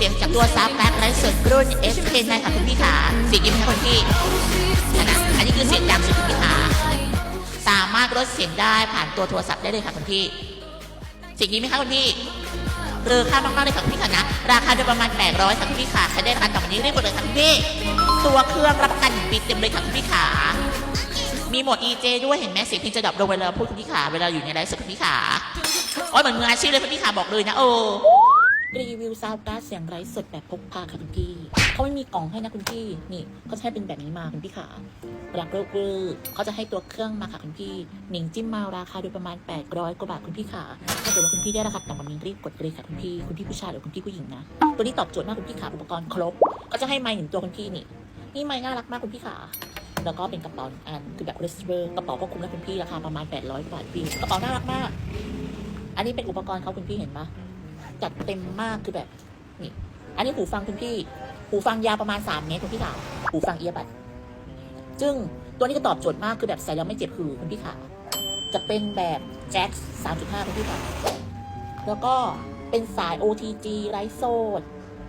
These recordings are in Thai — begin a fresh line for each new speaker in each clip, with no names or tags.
สียงจากตัวซาวด์แบ็คไร้สดรุ่น S 10ค่ะคุณพี่ขาเสียงยิ้มค่ะคุณพี่นะอันนี้คือเสียงดังสุดคุณพี่ขาสามารถลดเสียงได้ผ่านตัวโทรศัพท์ได้เลยค่ะคุณพี่เสียงยิ้มไหมคะคุณพี่เรือค่ามากๆเลยค่ะคุณพี่ค่ะนะ ราคาโดยประมาณ 800ค่ะคุณพี่ขาใช้ได้ราคาต่อวันนี้เรีบร้อยเลยค่ะคุณพี่ตัวเครื่องรับประกันหนึ่งปีเต็มเลยค่ะคุณพี่ขามีหมด EJ ด้วยเห็นไหมเสียงเพลงจะดับลงเวลาพูดคุณพี่ขาเวลาอยู่ในไลฟ์สดคุณพี่ขาโอ้ยเหมือนมืออาชีพเลยคุณพี่ขาบอกเลยนะโอ้ รีวิวซาวด์การ์ดเสียงไร้สดแบบพกพาค่ะคุณพี่เขาไม่มีกล่องให้นะคุณพี่นี่เขาจะให้เป็นแบบนี้มาคุณพี่ขารักโลกเวอเขาจะให้ตัวเครื่องมาค่ะคุณพี่หนิงจิ้มมาราคาโดยประมาณ 800 กว่าบาทคุณพี่ขาถ้าเกิดว่าคุณพี่ได้ราคาต่ำกว่านี้รีบกดเลยค่ะคุณพี่คุณพี่ผู้ชายหรือคุณพี่ผู้หญิงนะตัวนี้ตอบโจทย์มากคุณพี่ขาอุปกรณ์ครบเขาจะให้ไมค์หนึ่งตัวคุณพี่นี่นี่ไมค์น่ารักมากคุณพี่ขาแล้วก็เป็นกระเป๋าหนึ่งอันคือแบบเรสเวอร์กระเป๋าก็คุ้มนะคุณพี่ราคาประมาณ 800 บาทพี่กระเป๋าน่ารักมาก อันนี้เป็นอุปกรณ์เขาคุณพี่เห็นปะ จัดเต็มมากคือแบบนี่อันนี้หูฟังคุณพี่ หูฟังยาวประมาณ 3 เมตรคุณพี่ขาหูฟังเอียบัดซึ่งตัวนี้ก็ตอบโจทย์มากคือแบบใส่แล้วไม่เจ็บหูคุณพี่ขาจะเป็นแบบแจ็ค3.5คุณพี่ขาแล้วก็เป็นสาย OTG ไร้โซด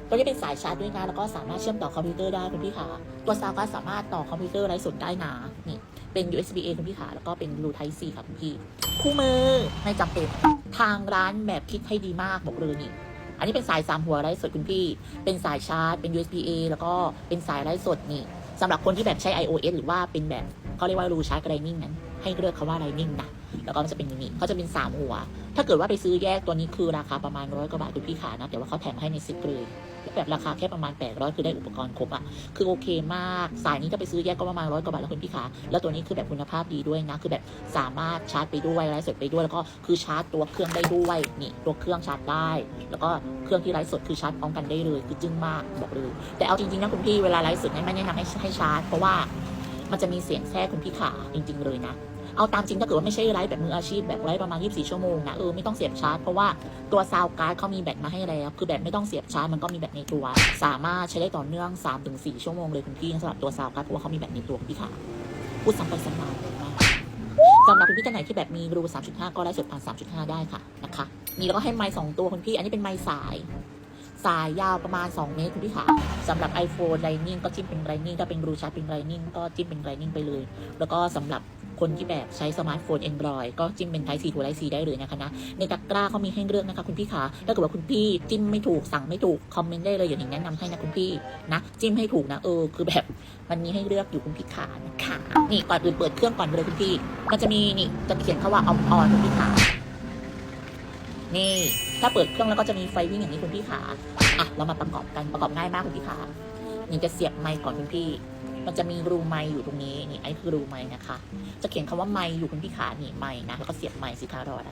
ตัวนี้เป็นสายชาร์จด้วยนะแล้วก็สามารถเชื่อมต่อคอมพิวเตอร์ได้คุณพี่ขาตัวซาวก็สามารถต่อคอมพิวเตอร์ไร้สดได้นะนี่ เป็น USB A คุณพี่ขาแล้วก็เป็นรูไทป์ C ค่ะคุณพี่ คู่มือไม่จำเป็นทางร้านแบบคิดให้ดีมากบอกเลยนี่อันนี้เป็นสายสามหัวไร้สดคุณพี่ เป็นสายชาร์จ เป็น USB A แล้วก็เป็นสายไร้สดนี่สำหรับคนที่แบบใช้ iOS หรือว่าเป็นแบบเขาเรียกว่ารูชาร์จไรนิ่งนั้น ให้เลือกคาว่าไรนิ่งนะ แล้วก็มันจะเป็นอย่างนี้เขาจะเป็น 3 หัว ถ้าเกิดว่าไปซื้อแยกตัวนี้คือราคาประมาณร้อยกว่าบาทคุณพี่ขานะแต่ว่าเขาแถมให้ในซิปเลยแบบราคาแค่ประมาณ 800 คือได้อุปกรณ์ครบอะคือโอเคมาก สายนี้ถ้าไปซื้อแยกก็ประมาณร้อยกว่าบาทแล้วคุณพี่ขาแล้วตัวนี้คือแบบคุณภาพดีด้วยนะ คือแบบสามารถชาร์จไปด้วยไลฟ์สดไปด้วย แล้วก็คือชาร์จตัวเครื่องได้ด้วย นี่ตัวเครื่องชาร์จได้ แล้วก็เครื่องที่ไลฟ์สดคือชาร์จพร้อมกันได้เลย คือจึ้งมากบอกเลย แต่เอาจริงๆนะคุณพี่ เวลาไลฟ์สดไม่แนะนำให้ให้ชาร์จ เพราะว่ามันจะมีเสียงแทรกคุณพี่ขาจริง ๆ เลยนะ เอาตามจริงถ้าเกิดว่าไม่ใช่ไลฟ์แบบมืออาชีพแบบไลฟ์ประมาณ 24 ชั่วโมงนะเออไม่ต้องเสียบชาร์จเพราะว่าตัวซาวการ์ดเขามีแบตมาให้แล้ว คือแบตไม่ต้องเสียบชาร์จมันก็มีแบตในตัว สามารถใช้ได้ต่อเนื่อง 3-4 ชั่วโมงเลยคุณพี่สำหรับตัวซาวการ์ดเพราะว่าเขามีแบตในตัวคุณพี่ค่ะพูดซ้ำไปซ้ำมาเลยมากสำหรับคุณพี่ท่านไหนที่แบบมีรู 3.5 ก็ไลฟ์สดผ่าน 3.5 ได้ค่ะนะคะนี่แล้วก็ให้ไมค์สองตัวคุณพี่ อันนี้เป็นไมค์สายสายยาวประมาณ 2 เมตรคุณพี่ค่ะสำหรับ iPhone Lightning ก็จิ้มเป็น Lightning ถ้าเป็นรูชาร์จเป็น Lightning ก็จิ้มเป็น Lightning ไปเลย แล้วก็สำหรับ คนที่แบบใช้สมาร์ทโฟน Android ก็จิ้มเป็น Type C to Type C ได้เลยนะคะนะในตะกร้าเขามีให้เลือกนะคะคุณพี่คะถ้าเกิดว่าคุณพี่จิ้มไม่ถูกสั่งไม่ถูกคอมเมนต์ได้เลยอย่างนี้แนะนำให้นะคุณพี่นะจิ้มให้ถูกนะเออคือแบบมันมีให้เลือกอยู่คุณพี่ขานะคะนี่ก่อนอื่นเปิดเครื่องก่อนเลยคุณพี่ มันจะมีนี่จะเขียนคาว่าออมออนคุณพี่ขานี่ถ้าเปิดเครื่องแล้วก็จะมีไฟวิ่งอย่างนี้คุณพี่ขาอะเรามาประกอบกันประกอบง่ายมากคุณพี่ขานี่จะเสียบไมค์ก่อนคุณพี่ มันจะมีรูไมค์อยู่ตรงนี้นี่ไอ้คือรูไมค์นะคะ จะเขียนคำว่าไมค์อยู่คุณพี่ขานี่ไมค์นะแล้วก็เสียบไมค์สิคะรออะไร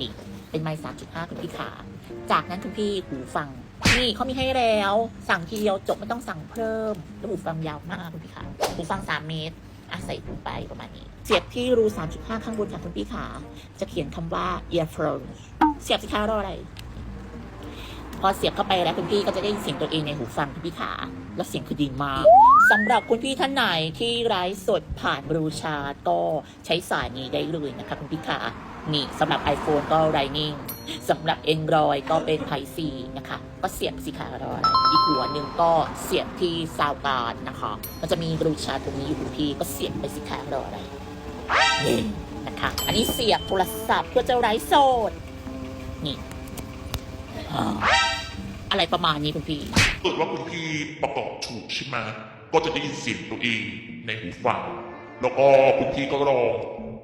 นี่เป็นไมค์3.5คุณพี่ขา จากนั้นคุณพี่หูฟัง นี่เขามีให้แล้ว สั่งทีเดียวจบไม่ต้องสั่งเพิ่มแล้วหูฟังยาวมากคุณพี่ขาหูฟัง3เมตรอะใส่หูไปประมาณนี้ เสียบที่รู 3.5 ข้างบนค่ะคุณพี่ขา จะเขียนคำว่า earphone เสียบสิคะรออะไร พอเสียบเข้าไปแล้วคุณพี่ก็จะได้ยินเสียงตัวเองในหูฟังคุณพี่ขา แล้วเสียงคือดีมาก สำหรับคุณพี่ท่านไหนที่ไลฟ์สดผ่านบลูชาร์ก็ใช้สายนี้ได้เลยนะคะคุณพี่ขานี่สำหรับ iPhone ก็ Lightning สำหรับ Android ก็เป็น Type C นะคะ ก็เสียบสิคะรออะไรอีกหัวหนึ่งก็เสียบที่ซาวการ์ดนะคะ มันจะมีบลูชาร์ตรงนี้อยู่คุณพี่ก็เสียบไปสิคะรออะไรนี่นะคะอันนี้เสียบโทรศัพท์เพื่อจะไลฟ์สดนี่อ่าอะไรประมาณนี้คุณพี่
เกิดว่าคุณพี่ประกอบถูกใช่ไหม ก็จะได้ยินเสียงตัวเองในหูฟัง แล้วก็คุณพี่ก็ลอง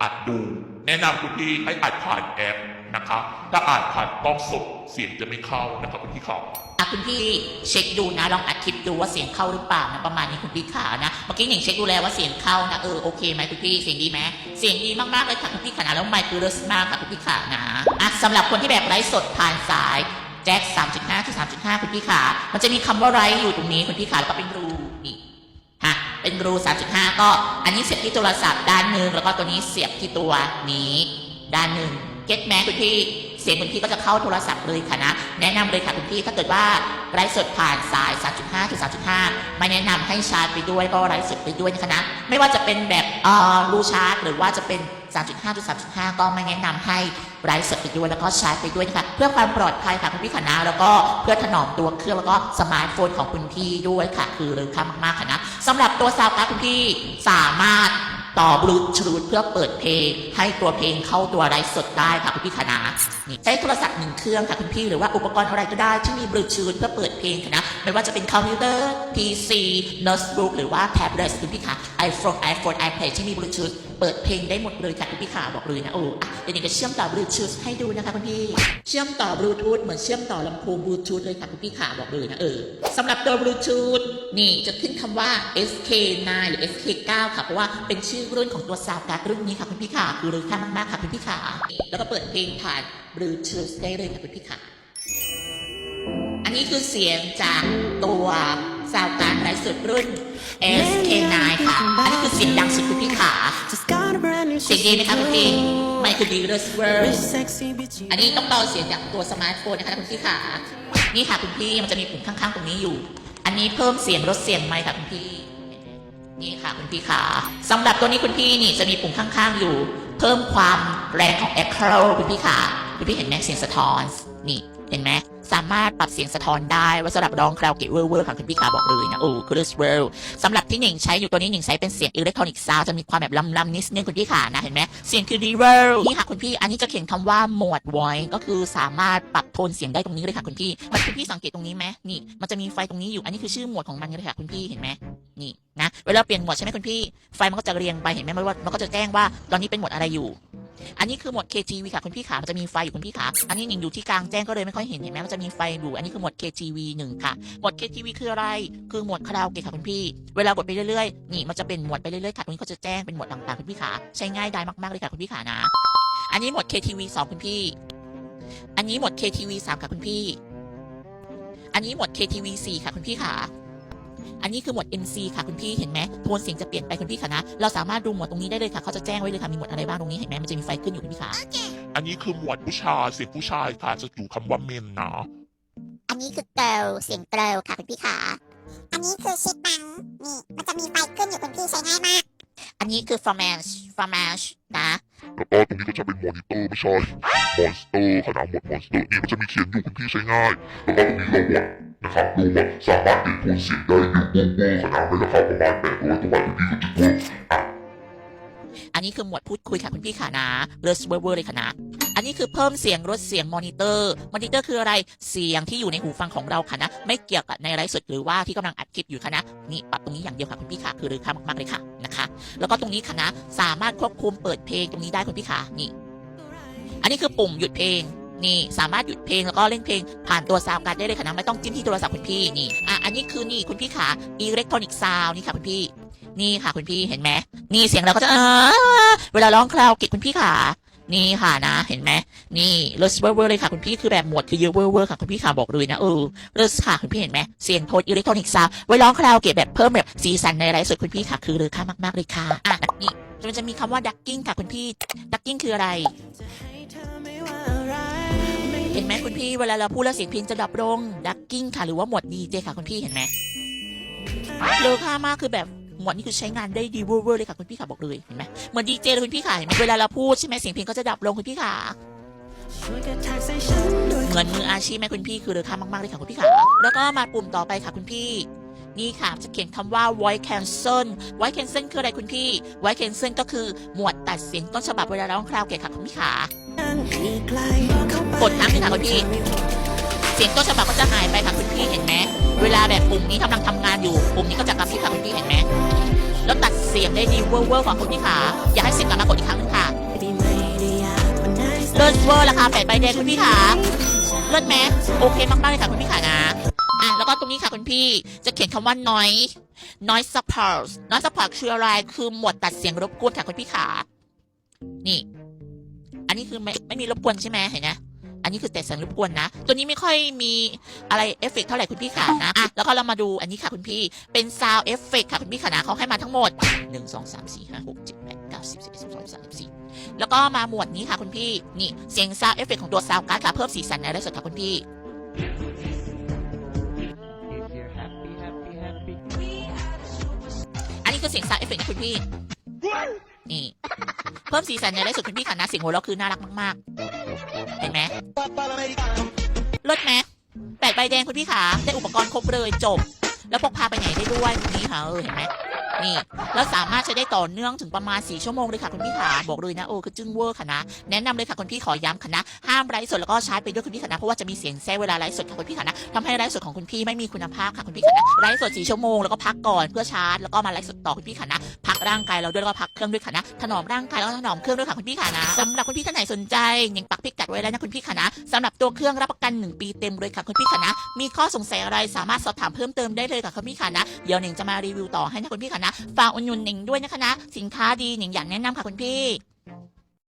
อัดดู แนะนำคุณพี่ให้อัดผ่านแอปนะคะ ถ้าอัดผ่านกล้องสดเสียงจะไม่เข้านะครับคุณพี่ครับ
อะคุณพี่เช็คดูนะลองอัดคลิปดูว่าเสียงเข้าหรือเปล่านะประมาณนี้คุณพี่ขานะเมื่อกี้หนิงเช็คดูแล้วว่าเสียงเข้านะเออโอเคไหมคุณพี่เสียงดีไหมเสียงดีมากๆเลยค่ะคุณพี่ขานะแล้วไมค์คือเลสมากค่ะคุณพี่ขานะอะสำหรับคนที่แบบไลฟ์สดผ่านสายแจ็ค3.5คือ3.5 คุณพี่ขา มันจะมีคำว่าไลฟ์อยู่ตรงนี้คุณพี่ขาแล้วก็เป็นรู เป็นรู3.5 ก็อันนี้เสียบที่โทรศัพท์ด้านหนึ่งแล้วก็ตัวนี้เสียบที่ตัวนี้ด้านหนึ่งเก็ตแมคุณพี่เสียงคุณพี่ก็จะเข้าโทรศัพท์เลยค่ะนะ แนะนำเลยค่ะคุณพี่ถ้าเกิดว่าไลฟ์สดผ่านสาย 3.5ถึง3.5 ไม่แนะนำให้ชาร์จไปด้วยก็ไลฟ์สดไปด้วยนะคะนะไม่ว่าจะเป็นแบบเอ่อรูชาร์จหรือว่าจะเป็น 3.5.3.5 ก็ไม่แนะนำให้ไร้สดไปด้วยแล้วก็ใช้ไปด้วยนะคะเพื่อความปลอดภัยค่ะคุณพี่คณะแล้วก็เพื่อถนอมตัวเครื่องแล้วก็สมาร์ทโฟนของคุณพี่ด้วยค่ะ คือเลยค่ามากๆค่ะนะสำหรับตัวซาวการ์ดคุณพี่สามารถ ต่อบลูทูธเพื่อเปิดเพลง ให้ตัวเพลงเข้าตัวไลฟ์สดได้ค่ะคุณพี่ค่ะนี่ใช้โทรศัพท์หนึ่งเครื่องค่ะคุณพี่หรือว่าอุปกรณ์อะไรก็ได้ที่มีบลูทูธเพื่อเปิดเพลงค่ะนะไม่ว่าจะเป็นคอมพิวเตอร์ PC โน้ตบุ๊กหรือว่าแท็บเล็ตคุณพี่ค่ะ iPhone iPhone iPad ที่มีบลูทูธเปิดเพลงได้หมดเลยค่ะคุณพี่ค่ะบอกเลยนะโอ้อเดี๋ยวนี้ก็เชื่อมต่อบลูทูธให้ดูนะคะคุณพี่เชื่อมต่อบลูทูธเหมือนเชื่อมต่อลำโพงบลูทูธเลยค่ะคุณพี่ค่ะบอกเลยนะเออสำหรับตัวบลูทูธ นี่จะขึ้นคำว่า SK9 หรือ SK9 ค่ะ เพราะว่าเป็นชื่อรุ่นของตัวซาวการ์ดรุ่นนี้ค่ะคุณพี่ค่ะคือเลยค่ามากๆค่ะคุณพี่ค่ะแล้วก็เปิดเพลงผ่านบลูทูธได้เลยค่ะคุณพี่ค่ะอันนี้คือเสียงจากตัวซาวการ์ดไร้สุดรุ่น SK9 ค่ะ อันนี้คือเสียงดังสุดคุณพี่ขาเสียงดีไหมคะคุณพี่ไม่คือดีเลยสเวอร์อันนี้ต้องเบาเสียงจากตัวสมาร์ทโฟนนะคะคุณพี่ขานี่ค่ะคุณพี่มันจะมีปุ่มข้างๆตรงนี้อยู่ อันนี้เพิ่มเสียงลดเสียงไหมค่ะคุณพี่ นี่ค่ะคุณพี่ขาสำหรับตัวนี้คุณพี่นี่จะมีปุ่มข้างๆอยู่ เพิ่มความแรงของ Echo คุณพี่ขาคุณพี่เห็นไหมเสียงสะท้อนนี่ เห็นไหมสามารถปรับเสียงสะท้อนได้ว่าสำหรับร้องคราโอเกะเวอร์เวอร์ค่ะคุณพี่ขาบอกเลยนะโอ้คือเวอร์สำหรับที่หนิงใช้อยู่ตัวนี้หนิงใช้เป็นเสียงอิเล็กทรอนิกส์ซาวจะมีความแบบลำๆนิดนึงคุณพี่ขานะเห็นไหมเสียงคือดีเวอร์นี่ค่ะคุณพี่อันนี้จะเขียนคำว่าโหมด voice ก็คือสามารถปรับโทนเสียงได้ตรงนี้เลยค่ะคุณพี่มันคุณพี่สังเกตตรงนี้ไหมนี่ มันจะมีไฟตรงนี้อยู่อันนี้คือชื่อโหมดของมันเลยค่ะคุณพี่เห็นไหมนี่นะเวลาเปลี่ยนโหมดใช่ไหมคุณพี่ไฟมันก็จะเรียงไปเห็นไหมมันว่ามันก็จะแจ้งว่าตอนนี้เป็นโหมดอะไรอยู่ อันนี้คือหมด KTV ค่ะคุณพี่ขามันจะมีไฟอยู่คุณพี่ขาอันนี้หนิงอยู่ที่กลางแจ้งก็เลยไม่ค่อยเห็นเห็นไหมมันจะมีไฟอยู่อันนี้คือหมด KTV หนึ่งค่ะหมด KTV คืออะไร คือหมดคาราโอเกะค่ะคุณพี่ เวลากดไปเรื่อยๆนี่มันจะเป็นหมดไปเรื่อยๆค่ะตรงนี้ก็จะแจ้งเป็นหมดต่างๆคุณพี่ขาใช้ง่ายได้มากๆเลยค่ะคุณพี่ขานะ อันนี้หมด KTV สองคุณพี่ อันนี้หมด KTV สามค่ะคุณพี่ อันนี้หมด KTV สี่ค่ะคุณพี่ขา อันนี้คือหมวด MC ค่ะคุณพี่เห็นไหมโทนเสียงจะเปลี่ยนไปคุณพี่ค่ะนะ เราสามารถดูหมวดตรงนี้ได้เลยค่ะเขาจะแจ้งไว้เลยค่ะมีหมวดอะไรบ้างตรงนี้เห็นไหมมันจะมีไฟขึ้นอยู่คุณพี่ค่ะ
อันนี้คือหมวดผู้ชายเสียงผู้ชายค่ะจะอยู่คำว่าเมนนะ
อันนี้คือเกลเสียงเกลค่ะคุณพี่ขา อันนี้คือชิปปังนี่มันจะมีไฟขึ้นอยู่คุณพี่ใช้ง่ายมาก
อันนี้คือ format format นะ
แล้วก็ตรงนี้ก็จะเป็นมอนิเตอร์ไม่ใช่มอนสเตอร์ขนาดหมดมอนสเตอร์นี่มันจะมีเขียนอยู่คุณพี่ใช้ง่าย แล้วก็ตรงนี้เราวัดนะครับดูว่าสามารถเปลี่ยนเสียงได้อยู่เวอร์ๆขนาดในราคาประมาณแปดร้อยตัววันคุณพี่ก็จะเวอร์อะ
อันนี้คือหมวดพูดคุยค่ะคุณพี่ค่ะนะเลิศเวอร์เวอร์เลยค่ะนะ อันนี้คือเพิ่มเสียงลดเสียงมอนิเตอร์ มอนิเตอร์คืออะไร เสียงที่อยู่ในหูฟังของเราค่ะนะ ไม่เกี่ยวกับในไลฟ์สดหรือว่าที่กำลังอัดคลิปอยู่ค่ะนะ นี่ปรับตรงนี้อย่างเดียวค่ะคุณพี่ค่ะ คือเลยค่ะมากๆเลยค่ะนะคะ แล้วก็ตรงนี้ค่ะนะ สามารถควบคุมเปิดเพลงตรงนี้ได้คุณพี่ค่ะ นี่ อันนี้คือปุ่มหยุดเพลงนี่สามารถหยุดเพลงแล้วก็เล่นเพลงผ่านตัวซาวการ์ดได้เลยค่ะนะไม่ต้องจิ้มที่โทรศัพท์คุณพี่นี่อะอันนี้คือนี่คุณพี่ขาอิเล็กทรอนิกส์ซาวนี่ค่ะคุณพี่ นี่ค่ะคุณพี่เห็นไหมนี่เสียงเราก็จะเวลาร้องคราโอเกะคุณพี่ขา นี่ค่ะนะเห็นไหมนี่เลสเวอร์เวอร์เลยค่ะคุณพี่คือแบบหมวดคือเยอะเวอร์เวอร์ค่ะคุณพี่ขาบอกเลยนะเออเลสค่ะคุณพี่เห็นไหมเสียงโทนอิเล็กทรอนิกส์ซาวไว้ร้องคาราโอเกะแบบเพิ่มแบบสีสันในไลฟ์สดคุณพี่ค่ะคือเลยค่ะมากๆเลยค่ะอะนี่มันจะมีคำว่าดักกิ้งค่ะคุณพี่ดักกิ้งคืออะไรเห็นไหมคุณพี่เวลาเราพูดแล้วเสียงพลงจะดับลงดักกิ้งค่ะหรือว่าหมวดดีเจค่ะคุณพี่เห็นไหมเลอค่ามากคือแบบ หมวดนี้คือใช้งานได้ดีเวอร์เลยค่ะคุณพี่ค่ะบอกเลยเห็นไหมเหมือนดีเจเลยคุณพี่ค่ะเห็นไหมเวลาเราพูดใช่ไหมเสียงเพลงก็จะดับลงคุณพี่ค่ะเหมือนมืออาชีพไหมคุณพี่คือเลอค่ามากๆเลยค่ะคุณพี่ค่ะแล้วก็มาปุ่มต่อไปค่ะคุณพี่นี่ค่ะ จะเขียนคำว่า voice cancel voice cancel คืออะไรคุณพี่ voice cancel ก็คือหมวดตัดเสียงต้นฉบับเวลาร้องคราวเกะค่ะคุณพี่ค่ะกดค้างเลยค่ะคุณพี่ เสียงต้นฉบับก็จะหายไปค่ะคุณพี่เห็นไหมเวลาแบบปุ่มนี้กำลังทำงานอยู่ปุ่มนี้ก็จะกระพริบค่ะคุณพี่เห็นไหมแล้วตัดเสียงได้ดีเวอร์เวอร์กว่าคุณพี่ขาอยากให้เสียงกลับมากดอีกครั้งหนึงค่ะเลิศเวอร์ราคาแปดใบแดงคุณพี่ขาเลิศไหมโอเคมากๆเลยค่ะคุณพี่ขานะอะแล้วก็ตรงนี้ค่ะคุณพี่จะเขียนคำว่า noise noise support noise support คืออะไรคือหมวดตัดเสียงรบกวนค่ะคุณพี่ขานี่ อันนี้คือไม่ไม่มีรบกวนใช่ไหมเห็นไหม อันนี้คือแต่สียงรบกวนนะ ตัวนี้ไม่ค่อยมีอะไรเอฟเฟกต์เท่าไหร่คุณพี่ค่ะนะอะแล้วก็เรามาดูอันนี้ค่ะคุณพี่ เป็นซาวเอฟเฟกต์ค่ะคุณพี่ค่ะนะเขาให้มาทั้งหมด 1 2 3 4 5 6 7 8 9 10 11 12 13 14แล้วก็มาหมวดนี้ค่ะคุณพี่ นี่เสียงซาวเอฟเฟกต์ของตัวซาวการ์ดค่ะเพิ่มสีสันในไลฟ์สดค่ะคุณพี่ อันนี้คือเสียงซาวเอฟเฟกต์นะคุณพี่ นี่ เพิ่มสีสันในไลฟ์สดคุณพี่ค่ะนะเสียงหัวเราะคือน่ารักมากๆ เห็นไหมลดไหมแปดใบแดงคุณพี่ขาได้อุปกรณ์ครบเลยจบ แล้วพกพาไปไหนได้ด้วยคุณพี่ค่ะเออเห็นไหม นี่แล้วสามารถใช้ได้ต่อเนื่องถึงประมาณ 4 ชั่วโมงเลยค่ะคุณพี่ขาบอกเลยนะโอ้คือจึ้งเวอร์ค่ะนะแนะนำเลยค่ะคุณพี่ขอย้ำค่ะนะห้ามไลฟ์สดแล้วก็ชาร์จไปด้วยคุณพี่ค่ะนะเพราะว่าจะมีเสียงแทรกเวลาไลฟ์สดค่ะคุณพี่ค่ะนะทำให้ไลฟ์สดของคุณพี่ไม่มีคุณภาพค่ะคุณพี่ค่ะนะไลฟ์สด 4 ชั่วโมงแล้วก็พักก่อนเพื่อชาร์จแล้วก็มาไลฟ์สดต่อคุณพี่ค่ะนะพักร่างกายเราด้วยแล้วก็พักเครื่องด้วยค่ะนะถนอมร่างกายแล้วก็ถนอมเครื่องด้วยค่ะคุณพี่ค่ะนะสำหรับคุณพี่ท่านไหนสนใจยังปักพิกัดไว้แล้วนะคุณพี่ค่ะนะสำหรับตัวเครื่องรับประกัน 1 ปีเต็มเลยค่ะคุณพี่ค่ะนะมีข้อสงสัยอะไรสามารถสอบถามเพิ่มเติมได้เลยค่ะคุณพี่ค่ะนะเดี๋ยวหนิงจะมารีวิวต่อให้นะคุณพี่ค่ะนะ ฝากอุดหนุนหนิงด้วยนะคะนะ สินค้าดีหนิงอยากแนะนำค่ะคุณพี่